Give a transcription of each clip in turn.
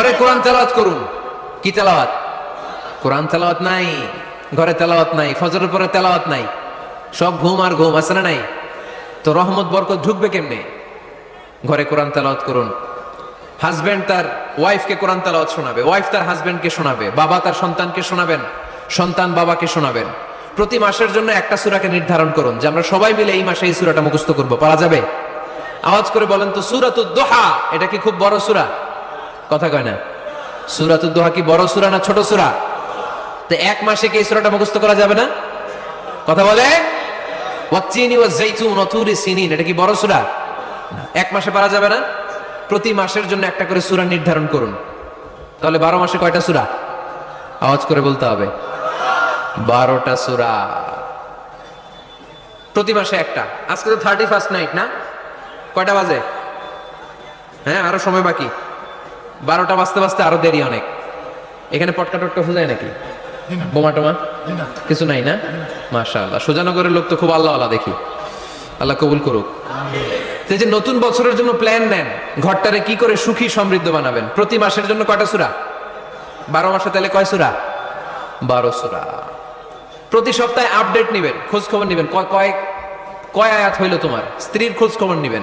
ঘরে কোরআন তেলাওয়াত করুন। কি তেলাওয়াত? কোরআন তেলাওয়াত নাই, ঘরে তেলাওয়াত নাই, ফজরের পরে তেলাওয়াত নাই। সব ঘুম আর ঘুম, আছে না নাই? তো রহমত, বরকত ঢুকবে কেমনে? ঘরে কোরআন তেলাওয়াত করুন। হাজবেন্ড তার ওয়াইফকে কোরআন তেলাওয়াত শোনাবে ওয়াইফ তার হাজবেন্ডকে শোনাবে, বাবা তার সন্তানকে শোনাবেন, সন্তান বাবাকে শোনাবেন। প্রতি মাসের জন্য একটা সূরাকে নির্ধারণ করুন, যে আমরা সবাই মিলে এই মাসে এই সূরাটা মুখস্থ করব। পারা যাবে? আওয়াজ করে বলেন তো সূরাতুদ দোহা এটা কি খুব বড় সূরা? কথা কয় না? সূরাতুদ দোহা কি বড় সূরা না ছোট সূরা? তো এক মাসে কি সূরাটা মুখস্থ করা যাবে না? কথা বলে? ওয়াচ্চিনি ওয়া জাইতুন তুরি সিনিন, এটা কি বড় সূরা? এক মাসে পারা যাবে না। প্রতি মাসের জন্য একটা করে সূরা নির্ধারণ করুন। তাহলে বারো মাসে কয়টা সূরা? আওয়াজ করে বলতে হবে। বারোটা সূরা। প্রতি মাসে একটা। আজকে তো থার্টি ফার্স্ট নাইট না? কয়টা বাজে? হ্যাঁ আরও সময় বাকি। বারোটা বাজতে বাজতে আরও দেরি অনেক। এখানে পটকা টটকা ফুজায় নাকি? বোমা টোমা? কিছু নাই না? মাশা আল্লাহ সুজানগরের লোক তো খুব আল্লাহ আল্লাহ দেখি। আল্লাহ কবুল করুক। যে নতুন বছরের জন্য প্ল্যান নেন ঘরটারে কি করে সুখী সমৃদ্ধ বানাবেন? প্রতি মাসের জন্য কয়টা সুরা? বারো মাসে তাহলে কয় সুরা? বারো সুরা। প্রতি সপ্তাহে আপডেট নিবেন খোঁজ খবর নিবেন। কয় কয় কয় আয়াত হইল তোমার? স্ত্রীর খোঁজ খবর নিবেন।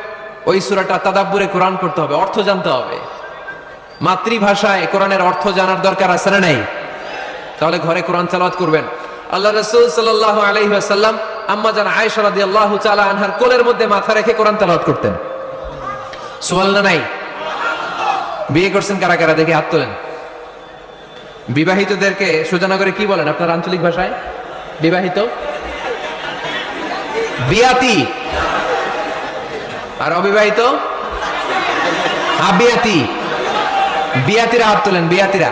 ওই সূরাটা তাদাব্বুরে কোরআন করতে হবে, অর্থ জানতে হবে। মাতৃভাষায় কোরআনের অর্থ জানার দরকার আছে না নাই? তাহলে ঘরে কোরআন তেলাওয়াত করবেন। আল্লাহ রাসূল সাল্লাল্লাহু আলাইহি ওয়াসাল্লাম আম্মা জান আয়েশা রাদিয়াল্লাহু তাআলা আনহার কোলের মধ্যে মাথা রেখে কোরআন তেলাওয়াত করতেন। সুবহানাল্লাহ নাই? বিয়ে করছেন কারা কারা? দেখে হাত তোলেন। বিবাহিতদেরকে সুজানগরে কি বলেন আপনার আঞ্চলিক ভাষায়? বিবাহিত? বিয়াতি। আর অবিবাহিত? আবিয়াতি বিয়াতিরা হাত তোলেন, বিয়াতিরা।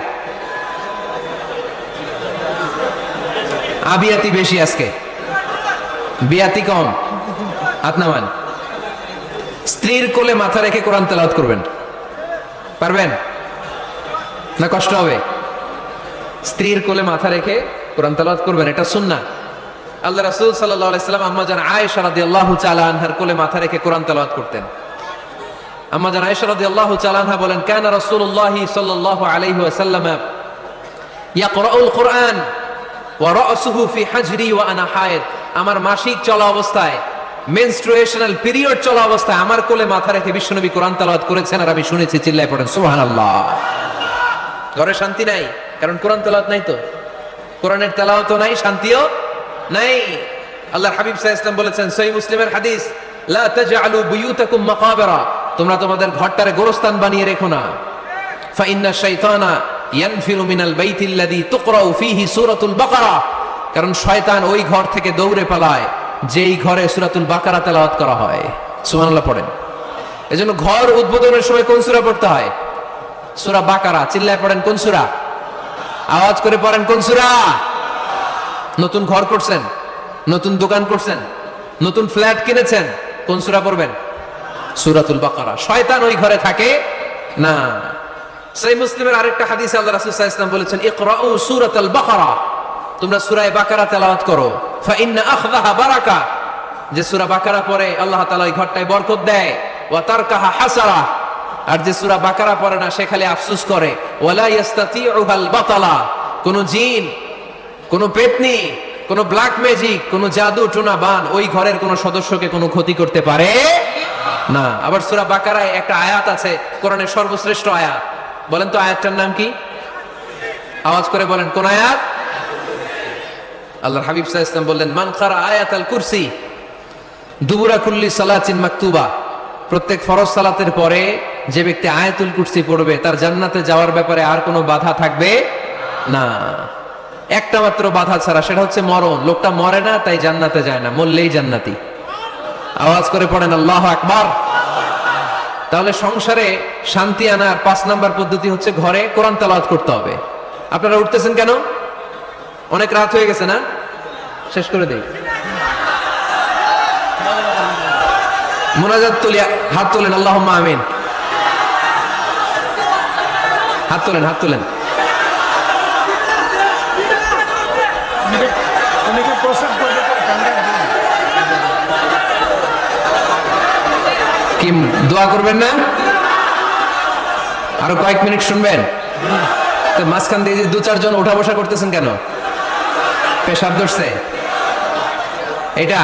আবিয়াতি বেশি আজকে। বিয়াতি কম। হাত স্ত্রীর কোলে মাথা রেখে কোরআন তেলাওয়াত করবেন। পারবেন? না কষ্ট হবে? স্ত্রীর কোলে মাথা রেখে কোরআন তেলাওয়াত করবেন, এটা সুন্নাহ। আল্লাহ রাসূল সাল্লাম, আম্মা জান আয়েশা রাদিয়াল্লাহু তাআলা আনহার কোলে মাথা রেখে কোরআন তেলাওয়াত করতেন। আনহা বলেন, কানা হায়েদ। আমার মাসিক চলা অবস্থায় মেনস্ট্রুয়েশনাল পিরিয়ড চলা অবস্থায় আমার কোলে মাথা রেখে তেলাওয়াত করেছেন আর আমি শুনেছি, চিল্লায় পড়েন ঘরে শান্তি নাই, কারণ কোরআন তেলাওয়াত নাই তো? কোরআনের তেলাওয়াতও নাই, শান্তিও নাই। আল্লাহ হাবিব আলাইহি বলেছেন, সহিহ মুসলিমের হাদিস তোমরা তোমাদের ঘরটারে গোরস্থান বানিয়ে রেখো না। বাকারা কারণ শয়তান ওই ঘর থেকে দৌড়ে ঘরে করা হয়। পড়েন। ঘর উদ্বোধনের সময় পড়তে হয়? সূরা বাকারা। চিল্লায় পড়েন আওয়াজ করে পড়েন কোন নতুন ঘর করছেন, নতুন দোকান করছেন, নতুন ফ্ল্যাট কিনেছেন, কোন সুরা পড়বেন? সূরাতুল বাকারা। শয়তান ওই ঘরে থাকে? না। সেই মুসলিমের আরেকটা হাদিসে আল্লাহ রাসূল ওয়াসাল্লাম বলেছেন, ইকরাউ সূরাতুল বাকারা। তোমরা সূরা বাকারা তেলাওয়াত করো। ফা ইন্না আখযাহা বারাকা। যে সূরা বাকারা পড়ে, আল্লাহ তাআলা ওই ঘরটায় বরকত দেয়। ওয়া তারকাহা হাসারা। আর যে সূরা বাকারা পড়ে না, সে খালি আফসোস করে। ওয়ালা ইয়াস্তাতিউহাল বাতালা। কোন জিন কোন পেতনি, কোনো ব্ল্যাক ম্যাজিক কোনো জাদু, টুনা বান, ওই ঘরের কোন সদস্যকে কোনো ক্ষতি করতে পারে? না। আবার সুরা বাকারায় একটা আয়াত আছে, কোরআনের সর্বশ্রেষ্ঠ আয়াত। বলেন তো আয়াতটার নাম কি? আওয়াজ করে বলেন, কোন আয়াত? আল্লাহর হাবিব আলাইহি ওয়াসাল্লাম বললেন, মান কারা আয়াতাল কুরসি, দুবুরা কুল্লি সালাতিন মাকতুবা। প্রত্যেক ফরজ সালাতের পরে যে ব্যক্তি আয়াতুল কুরসি পড়বে, তার জান্নাতে যাওয়ার ব্যাপারে আর কোনো বাধা থাকবে না। একটা মাত্র বাধা ছাড়া, সেটা হচ্ছে মরণ। লোকটা মরে না, তাই জান্নাতে যায় না, মরলেই জান্নাতি। আওয়াজ করে পড়েন, আল্লাহ আকবার! তাহলে সংসারে শান্তি আনার পাঁচ নাম্বার পদ্ধতি হচ্ছে ঘরে কোরআন তেলাওয়াত করতে হবে। আপনারা উঠতেছেন কেন? অনেক রাত হয়ে গেছে না? শেষ করে দেই। মোনাজাত হাত তোলেন আল্লাহ আমিন। হাত তোলেন হাত তোলেন। অনেকে প্রসাদ করবে কি, দোয়া করবেন না? আরও কয়েক মিনিট শুনবেন? তো মাঝখান দিয়ে যে দু চারজন ওঠা বসা করতেছেন কেন? পেশাব ধরছে। এটা?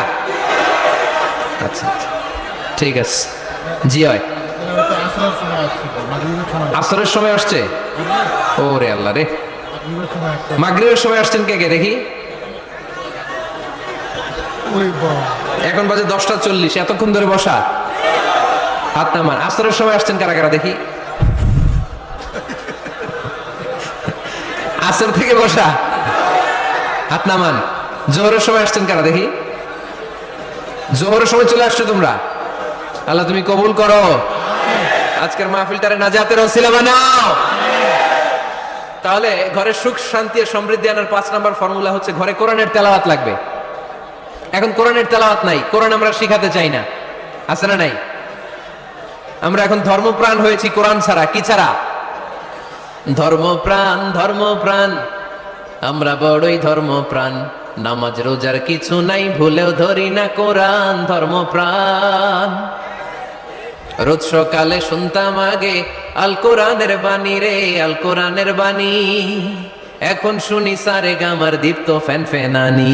আচ্ছা আচ্ছা। ঠিক আছে। জি, হয়। আসরের সময় আসছে? ও রে আল্লাহ রে। মাগরিবের সময় আসছেন কে কে? দেখি। এখন বাজে দশটা চল্লিশ, এতক্ষণ ধরে বসা। হাত নামান আসরের সময় আসছেন কারা কারা দেখি? আসর থেকে বসা। হাত নামান জোহরের সময় আসছেন কারা দেখি? জোহরের সময় চলে আসছো তোমরা? আল্লাহ তুমি কবুল করো। আজকের মাহফিলটারে নাজাতের ওসিলা বানাও। তাহলে ঘরে সুখ, শান্তি আর সমৃদ্ধি আনার পাঁচ নাম্বার ফর্মুলা হচ্ছে ঘরে কোরআনের তেলাওয়াত লাগবে। এখন কোরআনের তেলাওয়াত নাই, কোরআন আমরা শিখাতে চাই না। আছে না নাই? আমরা এখন ধর্মপ্রাণ হয়েছি কোরআন ছাড়া, কি ছাড়া? ধর্মপ্রাণ ধর্মপ্রাণ, আমরা বড়ই ধর্মপ্রাণ। নামাজ, রোজার কিছু নাই, ভুলেও ধরি না কোরআন, ধর্মপ্রাণ। রোজ সকালে শুনতাম আগে, আল কোরআনের বাণী রে, আল কোরআনের বাণী। এখন শুনি সারে গামার দীপ্ত ফ্যান ফ্যানানি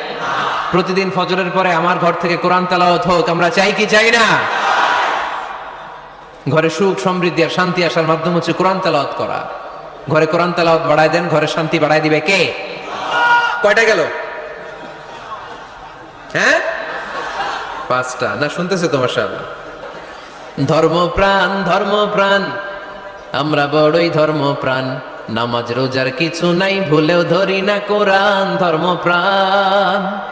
প্রতিদিন ফজরের পরে আমার ঘর থেকে কোরআন তেলাওয়াত হোক, আমরা চাই কি চাই না? ঘরে সুখ, সমৃদ্ধি আর শান্তি আসার মাধ্যম হচ্ছে কোরআন তেলাওয়াত করা। ঘরে কোরআন তেলাওয়াত বাড়ায় দেন, ঘরে শান্তি বাড়ায় দিবে কে? কয়টা গেল? হ্যাঁ? পাঁচটা। না, শুনতেছে তোমার সামনে। ধর্মপ্রাণ ধর্মপ্রাণ আমরা বড়ই ধর্মপ্রাণ নামাজ, রোজার কিছু নাই, ভুলেও ধরি না কোরআন ধর্মপ্রাণ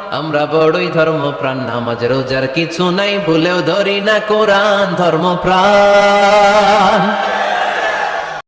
আমরা বড়ই ধর্ম প্রাণ নামাজ রোজার কিছু নাই ভুলেও ধরি না কোরআন ধর্মপ্রাণ।